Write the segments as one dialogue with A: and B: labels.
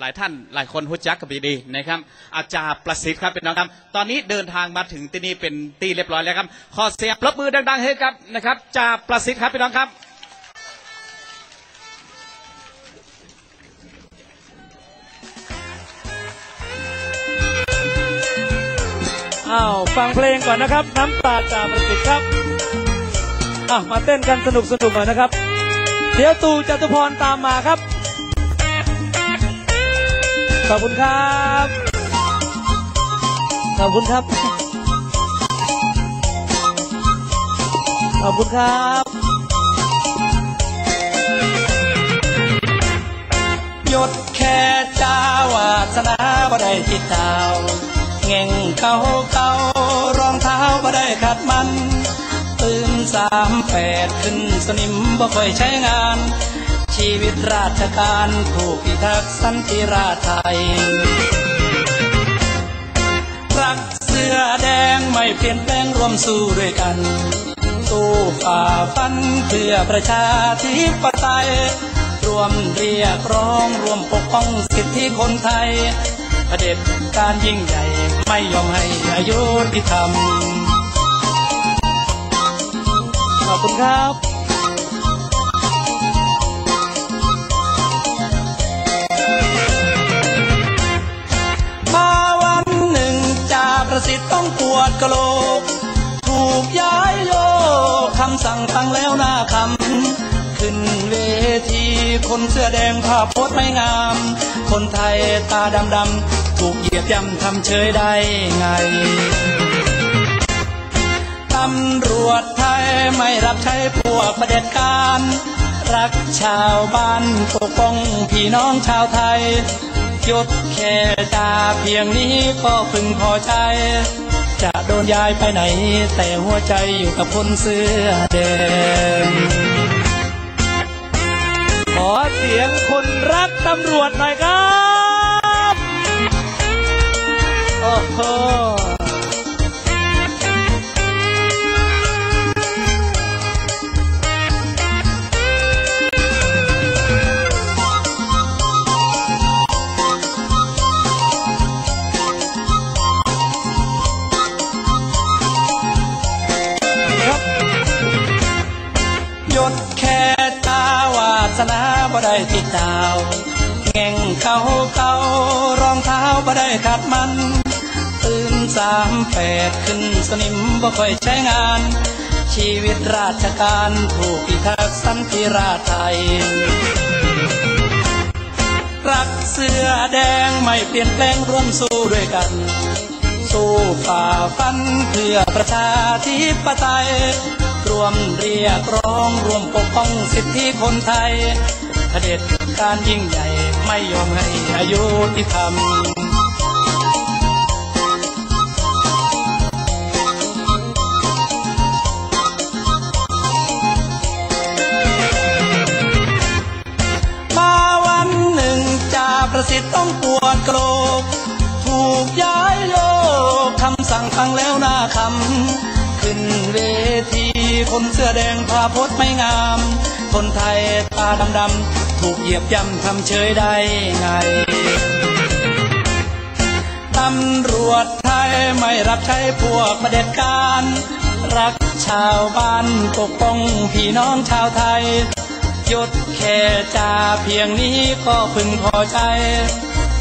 A: หลายท่านหลายคนรู้จักกับดีนะครับ อาจารย์ประสิทธิ์ครับเป็นน้องครับ ตอนนี้เดินทางมาถึงที่นี่เป็นตีเรียบร้อยแล้วครับ ขอเสียงปรบมือดังๆให้ครับนะครับจ่าประสิทธิ์ครับพี่น้องครับ
B: อ้าวฟังเพลงก่อนนะครับ น้ำตาจ่าประสิทธิ์ครับอะมาเต้นกันสนุกสนุกหน่อยนะครับ เดี๋ยวตู่จตุพรตามมาครับ ขอบคุณครับ ขอบคุณครับ ขอบคุณครับ
C: ยศแค่จ้าวาสนาบ่ได้ติดดาวเง่งเก่าเก่ารองเท้าบ่ได้ขัดมัน ตื่นสามแปดขึ้นสนิมบ่ค่อยใช้งาน ชีวิตราชการถูกพิทักษ์สันติราษฎร์ไทย รักเสื้อแดงไม่เปลี่ยนแปลงร่วมสู้ด้วยกันสู้ฝ่าฟันเพื่อประชาธิปไตยรวมเรียกร้องรวมปกป้องสิทธิคนไทยเผด็จการยิ่งใหญ่ไม่ยอมให้อายุที่ทำ
B: ขอบคุณครับ
C: กะโหลก ถูกย้ายโยกคำสั่งตั้งแล้วหน้าคำขึ้นเวทีคนเสื้อแดงภาพโพสไม่งาม คนไทยตาดำดำถูกเหยียบย่ำทำเฉยได้ไงตำรวจไทยไม่รับใช้พวกประเด็จการรักชาวบ้านปกป้องพี่น้องชาวไทยยศแค่ตาเพียงนี้ก็พึงพอใจ จะโดนย้ายไปไหน แต่หัวใจอยู่กับคนเสื้อแดง
B: ขอเสียงคนรักตำรวจหน่อยครับ โอ้โห
C: บ่ได้ติดดาวเง่งเก่าเก่ารองเท้าบ่ได้ขัดมัน ตื่นสามแปดขึ้นสนิมบ่ค่อยใช้งาน ชีวิตราชการถูกพิทักษ์สันติราไทย รักเสื้อแดงไม่เปลี่ยนแปลงร่วมสู้ด้วยกัน สู้ฝ่าฟันเพื่อประชาธิปไตยรวมเรียกร้องรวมปกป้องสิทธิคนไทย เผด็จการยิ่งใหญ่ไม่ยอมให้อายุที่ทำมาวันหนึ่งจ่าประสิทธิ์ต้องปวดกรกถูกย้ายโยกคำสั่งฟังแล้วหน้าคำ ขึ้นเวที คนเสื้อแดงพาพจน์ไม่งาม คนไทยตาดำๆถูกเหยียบย่ำทำเฉยได้ไงตำรวจไทยไม่รับใช้พวกประเด็จการ รักชาวบ้านปกป้องพี่น้องชาวไทยยศแค่จ่าเพียงนี้ก็พึงพอใจ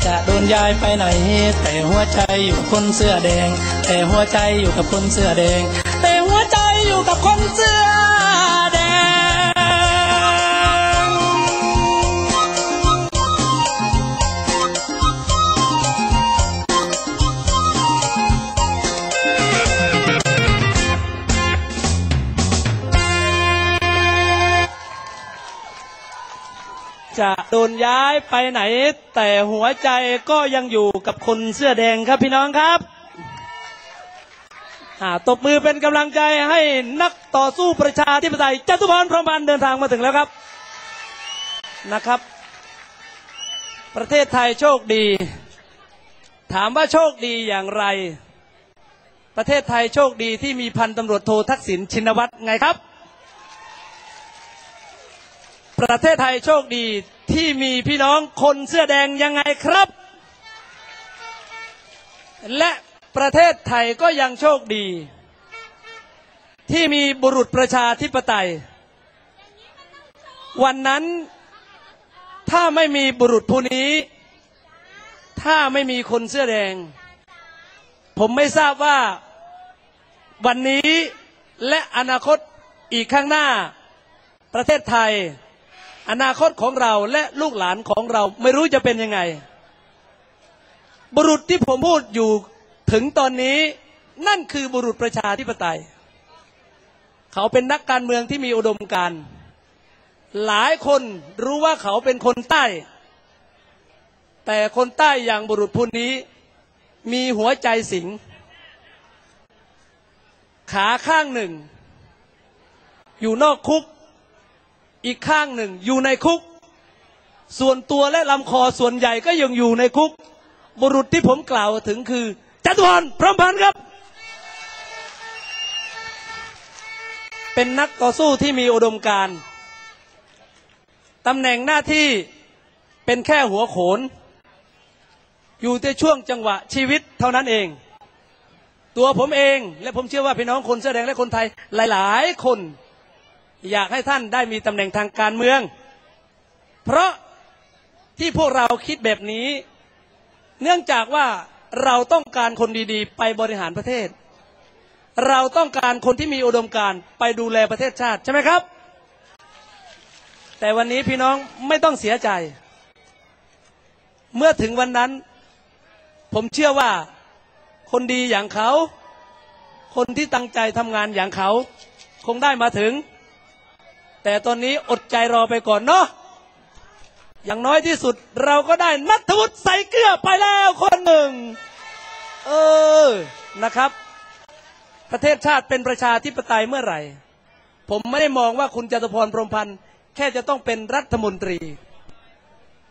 C: จะโดนย้ายไปไหน แต่หัวใจอยู่กับคนเสื้อแดง แต่หัวใจอยู่กับคนเสื้อแดง ย้า
B: ยไปไหน แต่หัวใจก็ยังอยู่กับคนเสื้อแดงครับพี่น้องครับอ่าตบมือเป็นกำลังใจให้นักต่อสู้ประชาธิปไตยจตุพรพรหมันเดินทางมาถึงแล้วครับนะครับ ประเทศไทยโชคดี ถามว่าโชคดีอย่างไร ประเทศไทยโชคดีที่มีพันตำรวจโททักษิณชินวัตรไงครับ ประเทศไทยโชคดี ที่มีพี่น้องคนเสื้อแดงยังไงครับ และประเทศไทยก็ยังโชคดี ที่มีบุรุษประชาธิปไตย วันนั้น ถ้าไม่มีบุรุษผู้นี้ ถ้าไม่มีคนเสื้อแดง ผมไม่ทราบว่าวันนี้และอนาคตอีกข้างหน้าประเทศไทย อนาคตของเราและลูกหลานของเราไม่รู้จะเป็นยังไง บุรุษที่ผมพูดอยู่ถึงตอนนี้นั่นคือบุรุษประชาธิปไตย เขาเป็นนักการเมืองที่มีอุดมการณ์หลายคนรู้ว่าเขาเป็นคนใต้ แต่คนใต้อย่างบุรุษผู้นี้ มีหัวใจสิง ขาข้างหนึ่ง อยู่นอกคุก อีกข้างหนึ่งอยู่ในคุก ส่วนตัวและลำคอส่วนใหญ่ก็ยังอยู่ในคุก บุรุษที่ผมกล่าวถึงคือจตุพรพร้อมพันธ์ครับ เป็นนักต่อสู้ที่มีอุดมการณ์ตำแหน่งหน้าที่เป็นแค่หัวโขน อยู่ในช่วงจังหวะชีวิตเท่านั้นเอง ตัวผมเองและผมเชื่อว่าพี่น้องคนเสื้อแดงและคนไทยหลาย ๆ คน อยากให้ท่านได้มีตำแหน่งทางการเมือง เพราะที่พวกเราคิดแบบนี้ เนื่องจากว่าเราต้องการคนดีๆ ไปบริหารประเทศ เราต้องการคนที่มีอุดมการณ์ไปดูแลประเทศชาติใช่ไหมครับ แต่วันนี้พี่น้องไม่ต้องเสียใจ เมื่อถึงวันนั้น ผมเชื่อว่าคนดีอย่างเขา คนที่ตั้งใจทำงานอย่างเขา คงได้มาถึง แต่ตอนนี้อดใจรอไปก่อนเนาะอย่างน้อยที่สุดเราก็ได้นัทวุฒิใส่เกลือไปแล้วคนหนึ่ง เออนะครับ ประเทศชาติเป็นประชาธิปไตยเมื่อไหร่ ผมไม่ได้มองว่าคุณจตุพรพรหมพันธ์แค่จะต้องเป็นรัฐมนตรี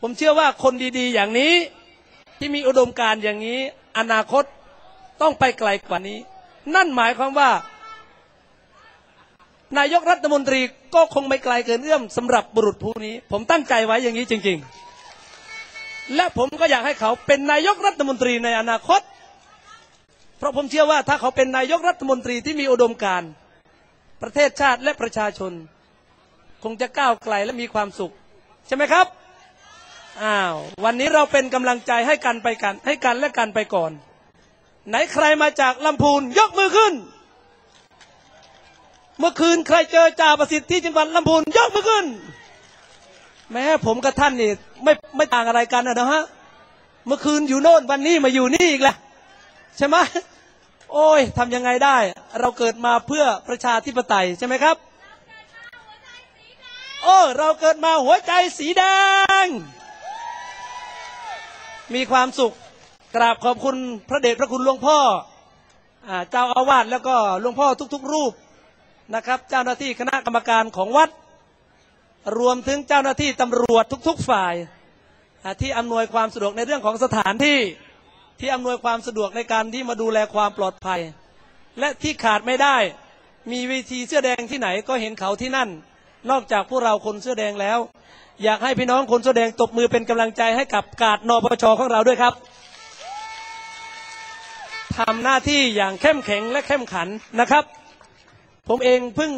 B: ผมเชื่อว่าคนดีๆ อย่างนี้ที่มีอุดมการณ์อย่างนี้ อนาคตต้องไปไกลกว่านี้ นั่นหมายความว่า นายกรัฐมนตรีก็คงไม่ไกลเกินเอื้อมสำหรับบุรุษผู้นี้ ผมตั้งใจไว้อย่างนี้จริง ๆ และผมก็อยากให้เขาเป็นนายกรัฐมนตรีในอนาคต เพราะผมเชื่อว่าถ้าเขาเป็นนายกรัฐมนตรีที่มีอุดมการณ์ประเทศชาติและประชาชน คงจะก้าวไกลและมีความสุข ใช่ไหมครับอ้าววันนี้เราเป็นกำลังใจให้กันไปกัน ให้กันและกันไปก่อน ไหนใครมาจากลำพูนยกมือขึ้น เมื่อคืนใครเจอจ่าประสิทธิ์ที่จังหวัดลำพูนยกมือขึ้น แม้ผมกับท่านนี่ไม่ไม่ต่างอะไรกันนะฮะเมื่อคืนอยู่โน่นวันนี้มาอยู่นี่อีกแล้วใช่ไหมโอ้ยทำยังไงได้ เราเกิดมาเพื่อประชาธิปไตยใช่ไหมครับโอ้เราเกิดมาหัวใจสีแดง มีความสุขกราบขอบคุณพระเดชพระคุณหลวงพ่ออเจ้าอาวาสแล้วก็หลวงพ่อทุก ๆ รูป นะครับ เจ้าหน้าที่คณะกรรมการของวัด รวมถึงเจ้าหน้าที่ตำรวจทุก ๆฝ่าย ที่อำนวยความสะดวกในเรื่องของสถานที่ที่อำนวยความสะดวกในการที่มาดูแลความปลอดภัย และที่ขาดไม่ได้มีเวทีเสื้อแดงที่ไหนก็เห็นเขาที่นั่น นอกจากพวกเราคนเสื้อแดงแล้ว อยากให้พี่น้องคนเสื้อแดงตบมือเป็นกำลังใจให้กับกาดนปชของเราด้วยครับทำหน้าที่อย่างเข้มแข็งและเข้มขันนะครับ ผมเองเพิ่ง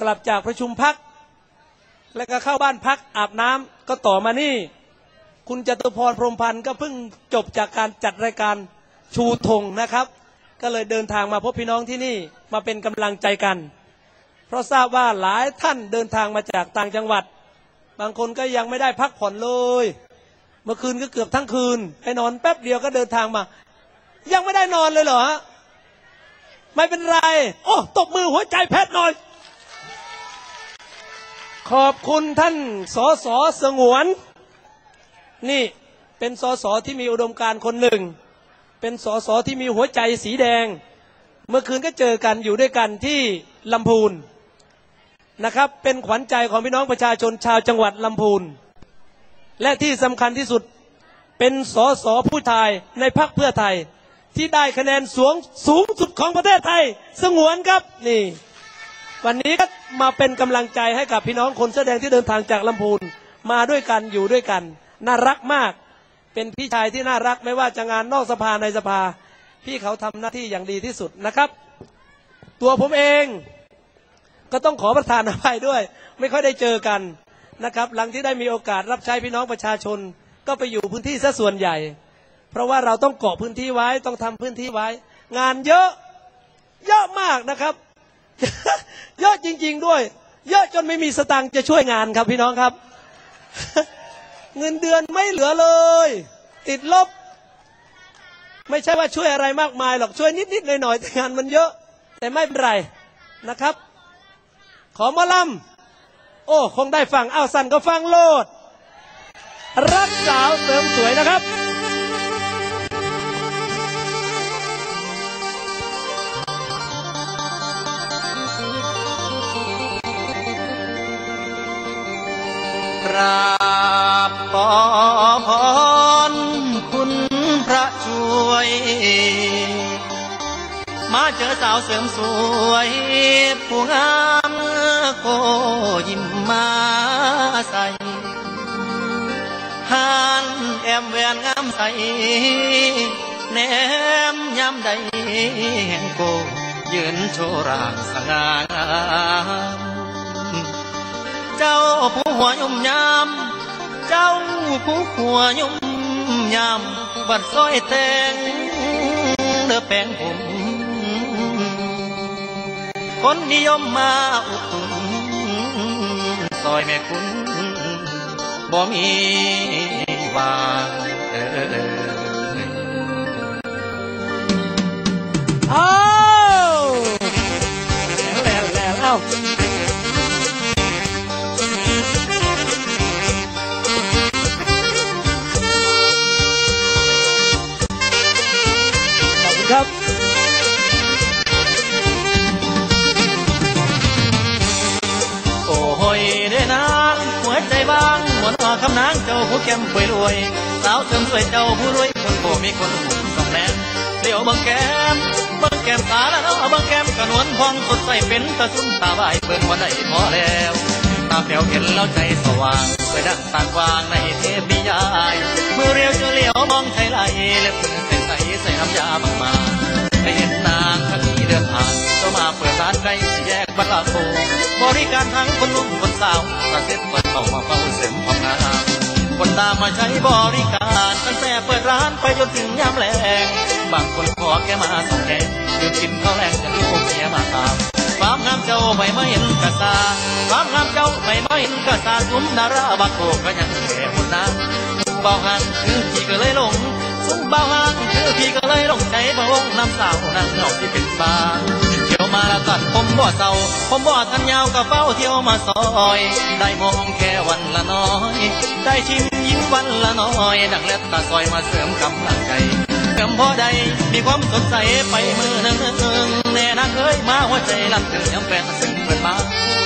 B: กลับจากประชุมพัก แล้วก็เข้าบ้านพักอาบน้ำก็ต่อมานี่ คุณจตุพรพรมพันธ์ก็เพิ่งจบจากการจัดรายการชูธงนะครับ ก็เลยเดินทางมาพบพี่น้องที่นี่มาเป็นกำลังใจกัน เพราะทราบว่าหลายท่านเดินทางมาจากต่างจังหวัด บางคนก็ยังไม่ได้พักผ่อนเลย เมื่อคืนก็เกือบทั้งคืนไปนอนแป๊บเดียวก็เดินทางมา ยังไม่ได้นอนเลยเหรอฮะ ไม่เป็นไร โอ้ตบมือหัวใจแพทย์หน่อย ขอบคุณท่านสอสอสงวน นี่เป็นสสที่มีอุดมการณ์คนหนึ่ง เป็นสสที่มีหัวใจสีแดง เมื่อคืนก็เจอกันอยู่ด้วยกันที่ลำพูนนะครับ เป็นขวัญใจของพี่น้องประชาชนชาวจังหวัดลำพูน และที่สำคัญที่สุดเป็นสสผู้ชายในพรรคเพื่อไทย ที่ได้คะแนนสูงสูงสุดของประเทศไทย สงวนครับนี่ วันนี้ก็มาเป็นกำลังใจให้กับพี่น้องคนเสื้อแดงที่เดินทางจากลำพูนมาด้วยกันอยู่ด้วยกัน น่ารักมาก เป็นพี่ชายที่น่ารักไม่ว่าจะงานนอกสภาในสภา พี่เขาทำหน้าที่อย่างดีที่สุดนะครับ ตัวผมเองก็ต้องขอประทานอภัยด้วย ไม่ค่อยได้เจอกันนะครับ หลังที่ได้มีโอกาสรับใช้พี่น้องประชาชน ก็ไปอยู่พื้นที่ซะส่วนใหญ่ เพราะว่าเราต้องเกาะพื้นที่ไว้ต้องทำพื้นที่ไว้ งานเยอะเยอะมากนะครับ เยอะจริง ๆด้วย เยอะจนไม่มีสตังค์จะช่วยงานครับพี่น้องครับ เงินเดือนไม่เหลือเลย ติดลบ ไม่ใช่ว่าช่วยอะไรมากมายหรอกช่วยนิดๆหน่อยๆแต่งานมันเยอะ แต่ไม่เป็นไรนะครับ ขอมาลำโอ้ คงได้ฟังอ้าวสั่นก็ฟังโลด รักสาวเสริมสวยนะครับ
D: ราบขอพรคุณพระช่วย มาเจอสาวเสริมสวย ผู้งามโกยิ้มมาใส่หานแอมแวนงามใสแนมยำใดแห่งโกยืนโชว์ร่างสง่างาม เจ้าผู้หัวยุ่มยามเจ้าผู้หัวยุ่มยามบัดซอยแตงเางเจ้าผู้แก้มป่วยรวย สาวเสริมสวยเจ้าผู้รวยคนโบมีคนหุ่นสองแนมเดี๋ยวบังแก้มบังแก้มตาแล้วเนาะเบังแก้มกระนวลพองสดใสเป็นตะซุ่มตาใบายเปิดหัวได้พอแล้วตาแป๋วเห็นแล้วใจสว่างสวยดังตากวางในเทพนิยายเมื่อเรียวจอเลี้ยวมองใช้ไหลเล็บมือใส่ใส่ใส่น้ำยาบางมาได้เห็นนางทั้งนี้เดินผ่านก็มาเปิดร้านใกล้สี่แยกบัลลาโพบริการทั้งคนหนุ่มคนสาวกระเซ็ตเปิดเข้ามาเฝ้าเสริมความงาม คนตามมาใช้บริการตั้งแต่เปิดร้านไปจนถึงยามแลงบางคนขอแกมาส่งแกงยืนกินข้าวแรงจะลูกเมียมาตามความงามเจ้าไม่ไม่เห็นกระซาความงามเจ้าไม่ไม่เห็นกระซาซุ้มดาราบางโกก็ยังแก่คนนั้นเบาหันคือพี่ก็เลยหลงซุ้มเบาหันคือพี่ก็เลยหลงใจบ่วงน้ำสาวนั่งเงาที่เป็นบ้า มาล้วตัดผมบ่เศร้า ผมบ่ทันยาวกับเฝ้าเที่ยวมาซอย ได้มองแค่วันละน้อย ได้ชิมยิ้มวันละน้อย ดังเล็บตาซอยมาเสริมกำลังใจเติมพอใดมีความสดใสไปมือหนึ่งแน่นางเอ้ยมาหัวใจลั่นถึงยังแฟนซึ่งเปิดมา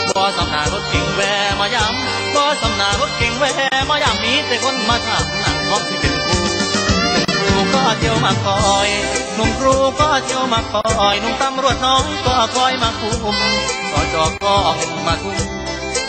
D: บ่สำนารถเก่งแวมายำบ่สำนารถเก่งแวมายำมีแต่คนมาถามนั่งพร้อมที่เป็นครูหนุ่ครูก็เที่ยวมาคอย หนุ่มครูก็เที่ยวมาคอยหนุ่มตำรวจน้องก็คอยมาคุมสอจอก็เงินมาทุ่ม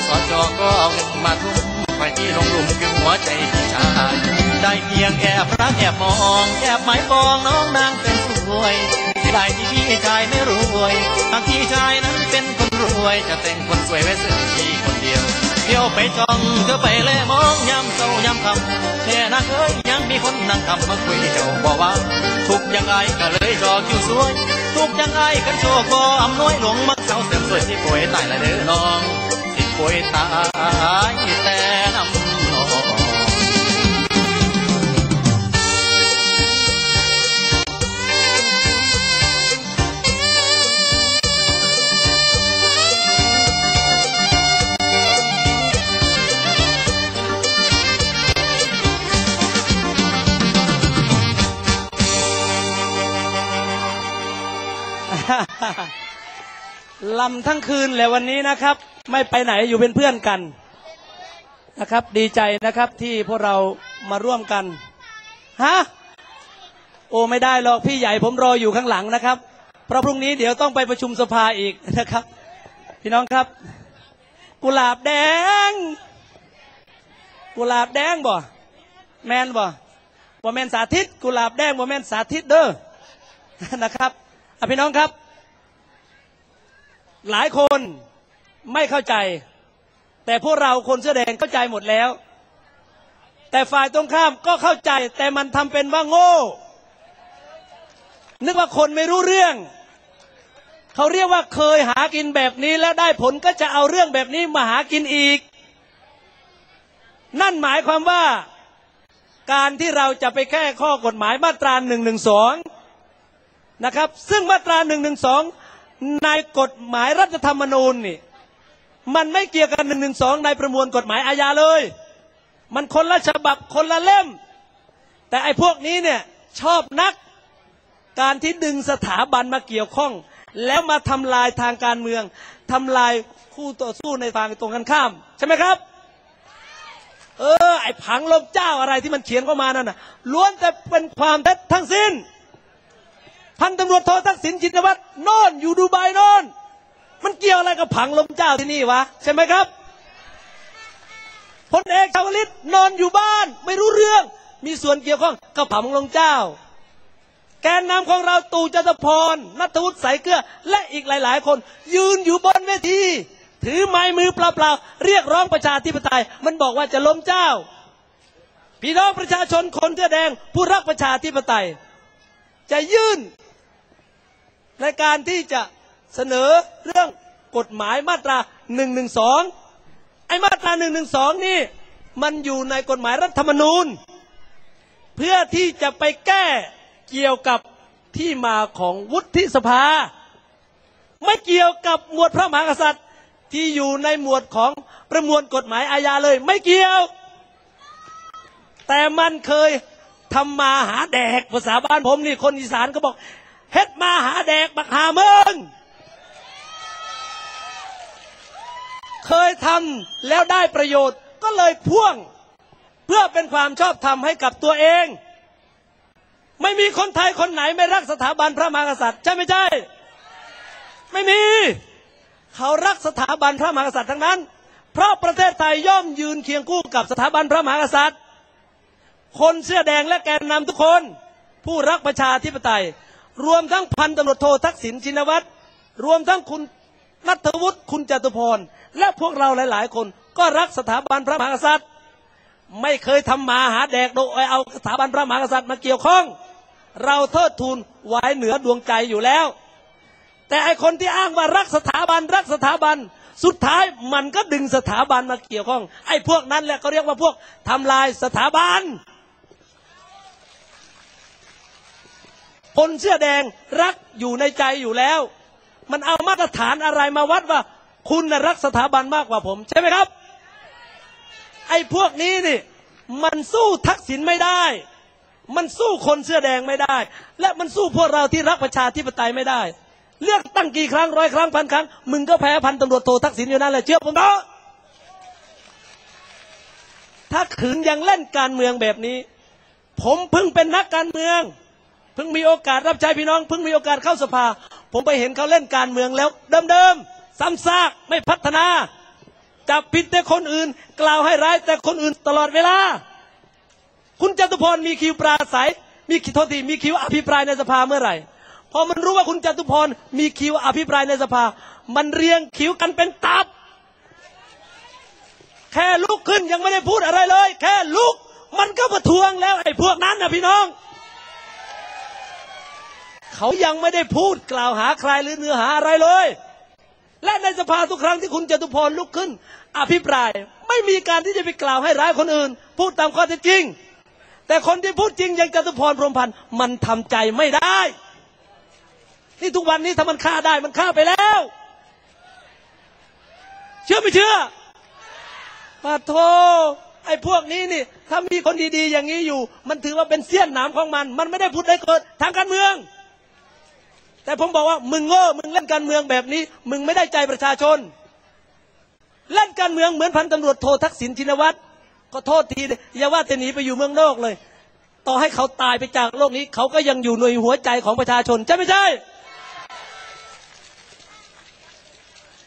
D: สอจอก็เงินมาทุ่มไปที่ลงหลุมคือหัวใจพี่ชายได้เพียงแอบรักแอบมองแอบหมายปองน้องนางเป็นสวยเสียดายที่พี่ชายไม่รวยทางพี่ชายนั้นเป็นคนรวยจะแต่งคนสวยไว้เสื้อพี่คนเดียว เที่ยวไปจองเธอไปแลมองยามเศร้ายามค่ำแค่นักเอ้ยยังมีคนนั่งคำมาคุยเจ้าบอกว่า ทุกอย่างไงก็เลยจอคิวสวย ทุกอย่างไงกันโชคก็อำนวยหลงมักเจ้าเสริมสวยที่ป่วยตายละเด้อน้องที่ป่วยตายแต่นำำ
B: ทั้งคืนเลยวันนี้นะครับ ไม่ไปไหนอยู่เป็นเพื่อนกันนะครับ ดีใจนะครับที่พวกเรามาร่วมกันฮะโอ้ไม่ได้หรอกพี่ใหญ่ผมรออยู่ข้างหลังนะครับเพราะพรุ่งนี้เดี๋ยวต้องไปประชุมสภาอีกนะครับ พี่น้องครับ กุหลาบแดง กุหลาบแดงบ่แมนบ่บ่แมนสาธิต กุหลาบแดงบ่แมนสาธิตเด้อนะครับอะพี่น้องครับ หลายคนไม่เข้าใจ แต่พวกเราคนเสื้อแดงเข้าใจหมดแล้ว แต่ฝ่ายตรงข้ามก็เข้าใจ แต่มันทำเป็นว่าโง่ นึกว่าคนไม่รู้เรื่อง เขาเรียกว่าเคยหากินแบบนี้แล้วได้ผลก็จะเอาเรื่องแบบนี้มาหากินอีก นั่นหมายความว่าการที่เราจะไปแก้ข้อกฎหมายมาตรา1นึนะครับ ซึ่งมาตรา1นึ ในกฎหมายรัฐธรรมนูญนี่ มันไม่เกี่ยวกับ1นึในประมวลกฎหมายอาญาเลย มันคนละฉบับคนละเล่ม แต่ไอ้พวกนี้เนี่ยชอบนักการที่ดึงสถาบันมาเกี่ยวข้อง แล้วมาทำลายทางการเมืองทำลายคู่ต่อสู้ในทางตรงกันข้าม ใช่ไหมครับ เออ ไอ้ผังลมเจ้าอะไรที่มันเขียนเข้ามานั่นน่ะล้วนแต่เป็นความเท็จทั้งสิ้น พันตำรวจโททักษิณชินวัตรน่นอยู่ดูไบน่นมันเกี่ยวอะไรกับผังลมเจ้าที่นี่วะ ใช่ไหมครับพลเอกชาวลิตนอนอยู่บ้าน ไม่รู้เรื่อง มีส่วนเกี่ยวข้องกับผังลมเจ้า แกนนำของเราตู่จตุพรนัทวุฒิสายเกลือและอีกหลาย ๆ คน ยืนอยู่บนเวทีถือไม้มือเปล่าๆเรียกร้องประชาธิปไตย มันบอกว่าจะล้มเจ้า พี่น้องประชาชนคนเสื้อแดงผู้รักประชาธิปไตย จะยื่น ในการที่จะเสนอเรื่องกฎหมายมาตรา1นึไอ้มาตรา1นึนี่ มันอยู่ในกฎหมายรัฐธรรมนูญ เพื่อที่จะไปแก้เกี่ยวกับที่มาของวุฒิสภา ไม่เกี่ยวกับหมวดพระมหากษัตริย์ที่อยู่ในหมวดของประมวลกฎหมายอาญาเลย ไม่เกี่ยว แต่มันเคยทำมาหาแดกภาษาบ้านผมนี่คนอีสานก็บอก เฮ็ดมาหาแดกบักหาเมืองเคยทำแล้วได้ประโยชน์ก็เลยพ่วง เพื่อเป็นความชอบธรรมให้กับตัวเอง ไม่มีคนไทยคนไหนไม่รักสถาบันพระมหากษัตริย์ใช่ไม่ใช่ ไม่มี เขารักสถาบันพระมหากษัตริย์ทั้งนั้น เพราะประเทศไทยย่อมยืนเคียงคู่กับสถาบันพระมหากษัตริย์ คนเสื้อแดงและแกนนำทุกคน ผู้รักประชาธิปไตย รวมทั้งพันตำรวจโททักษิณชินวัตรรวมทั้งคุณนัทวุฒิคุณจตุพรและพวกเราหลาย ๆ คนก็รักสถาบันพระมหากษัตริย์ ไม่เคยทำมาหาแดกโดยเอาสถาบันพระมหากษัตริย์มาเกี่ยวข้อง เราเทิดทูนไว้เหนือดวงใจอยู่แล้ว แต่ไอคนที่อ้างว่ารักสถาบันรักสถาบันสุดท้ายมันก็ดึงสถาบันมาเกี่ยวข้อง ไอ้พวกนั้นแหละเขาเรียกว่าพวกทำลายสถาบัน คนเสื้อแดงรักอยู่ในใจอยู่แล้ว มันเอามาตรฐานอะไรมาวัดว่า คุณนะรักสถาบันมากกว่าผม ใช่ไหมครับ ไอ้พวกนี้นี่มันสู้ทักษิณไม่ได้ มันสู้คนเสื้อแดงไม่ได้ และมันสู้พวกเราที่รักประชาธิปไตยไม่ได้ เลือกตั้งกี่ครั้งร้อยครั้งพันครั้ง มึงก็แพ้พันตำรวจโททักษิณอยู่นั่นแหละเชื่อผมเถอะถ้าขืนยังเล่นการเมืองแบบนี้ ผมเพิ่งเป็นนักการเมือง เพิ่งมีโอกาสรับใช้พี่น้องเพิ่งมีโอกาสเข้าสภา ผมไปเห็นเขาเล่นการเมืองแล้ว เดิมๆซ้ำซากไม่พัฒนาจับผิดแต่คนอื่น กล่าวให้ร้ายแต่คนอื่นตลอดเวลา คุณจตุพรมีคิวปราศัย มีคิวโทษทีมีคิวอภิปรายในสภาเมื่อไหร่พอมันรู้ว่าคุณจตุพรมีคิวอภิปรายในสภา มันเรียงคิวกันเป็นตับ แค่ลุกขึ้นยังไม่ได้พูดอะไรเลย แค่ลุกมันก็ประท้วงแล้วไอ้พวกนั้นนะพี่น้อง เขายังไม่ได้พูดกล่าวหาใครหรือเนื้อหาอะไรเลย และในสภาทุกครั้งที่คุณจตุพรลุกขึ้น อภิปราย ไม่มีการที่จะไปกล่าวให้ร้ายคนอื่น พูดตามข้อเท็จจริง แต่คนที่พูดจริงอย่างจตุพรพรมพันธ์มันทำใจไม่ได้ นี่ทุกวันนี้ถ้ามันฆ่าได้มันฆ่าไปแล้ว เชื่อไม่เชื่อปาโทไอ้พวกนี้นี่ ถ้ามีคนดีๆ อย่างนี้อยู่ มันถือว่าเป็นเสี้ยนหนามของมัน มันไม่ได้พูดได้เกิดทางการเมือง แต่ผมบอกว่ามึงโง่มึงเล่นการเมืองแบบนี้ มึงไม่ได้ใจประชาชน เล่นการเมืองเหมือนพันตำรวจโททักษิณชินวัตรก็โทษทีเลยอย่าว่าแต่หนีไปอยู่เมืองนอกเลย ต่อให้เขาตายไปจากโลกนี้ เขาก็ยังอยู่ในหัวใจของประชาชน ใช่ไม่ใช่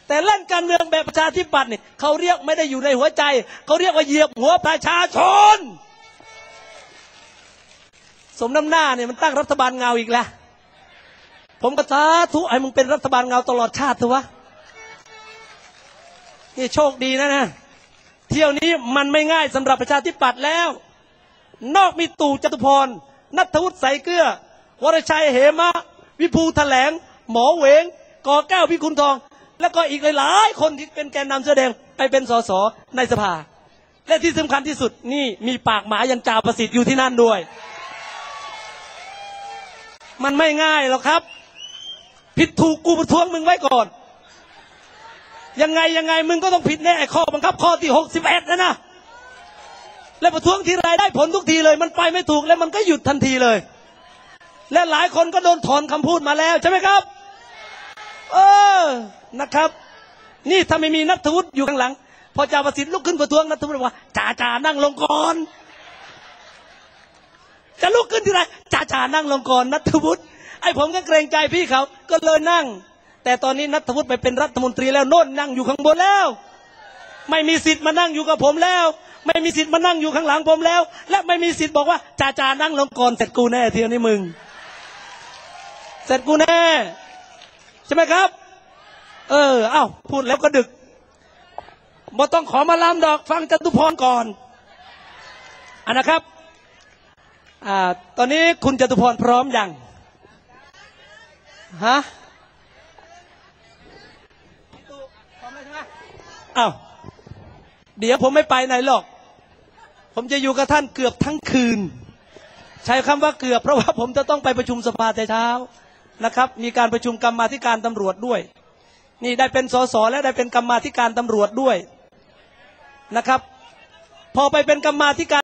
B: แต่เล่นการเมืองแบบประชาธิปัตย์เนี่ยเขาเรียกไม่ได้อยู่ในหัวใจ เขาเรียกว่าเหยียบหัวประชาชน สมน้ำหน้าเนี่ยมันตั้งรัฐบาลเงาอีกแล้ว ผมก็สาธุให้มึงเป็นรัฐบาลเงาตลอดชาติเถอะวะนี่โชคดีนะนะเที่ยวนี้มันไม่ง่ายสำหรับประชาธิปัตย์แล้ว นอกมีตู่จตุพรนัทวุฒิใสเกลือ วรชัยเหมะ วิภูแถลง หมอเวงกอแก้วพิคุณทอง แล้วก็อีกหลายๆคนที่เป็นแกนนำแสอแดงไปเป็นสสในสภา และที่สำคัญที่สุดนี่มีปากหมายันจ่าประสิทธิ์อยู่ที่นั่นด้วย มันไม่ง่ายหรอกครับ ผิดถูกกูประท้วงมึงไว้ก่อน ยังไงยังไงมึงก็ต้องผิดแน่ไอ้ข้อบังคับข้อที่หกสิบเอ็ดนะนะและประท้วงทีไรได้ผลทุกทีเลย มันไปไม่ถูกแล้วมันก็หยุดทันทีเลย และหลายคนก็โดนถอนคำพูดมาแล้วใช่ไหมครับ เออนะครับ นี่ถ้าไม่มีนัทวุฒิอยู่ข้างหลัง พอจ่าประสิทธิ์ลุกขึ้นประท้วงนัทวุฒิบอกว่าจ่าจ่านั่งลงก่อนจะลุกขึ้นทีไรจ่าจ่านั่งลงก่อนนัทวุฒิ ไอ้ผมก็เกรงใจพี่เขา ก็เลยนั่ง แต่ตอนนี้นัทวุฒิไปเป็นรัฐมนตรีแล้วโน่นนั่งอยู่ข้างบนแล้ว ไม่มีสิทธิ์มานั่งอยู่กับผมแล้ว ไม่มีสิทธิ์มานั่งอยู่ข้างหลังผมแล้ว และไม่มีสิทธิ์บอกว่าจ่าจ่านั่งลงก่อนเสร็จกูแน่เที่ยวนี้มึง เสร็จกูแน่ใช่ไหมครับ เออ เอ้าพูดแล้วก็ดึกบ่ต้องขอมาลำดอกฟังจตุพรก่อนอันนะครับอ่าตอนนี้คุณจตุพรพร้อมยัง ฮะอ้าวเดี๋ยวผมไม่ไปไหนหรอก ผมจะอยู่กับท่านเกือบทั้งคืน ใช้คำว่าเกือบเพราะว่าผมจะต้องไปประชุมสภาแต่เช้านะครับ มีการประชุมกรรมาธิการตำรวจด้วย นี่ได้เป็นสสและได้เป็นกรรมาธิการตำรวจด้วยนะครับ พอไปเป็นกรรมาธิการ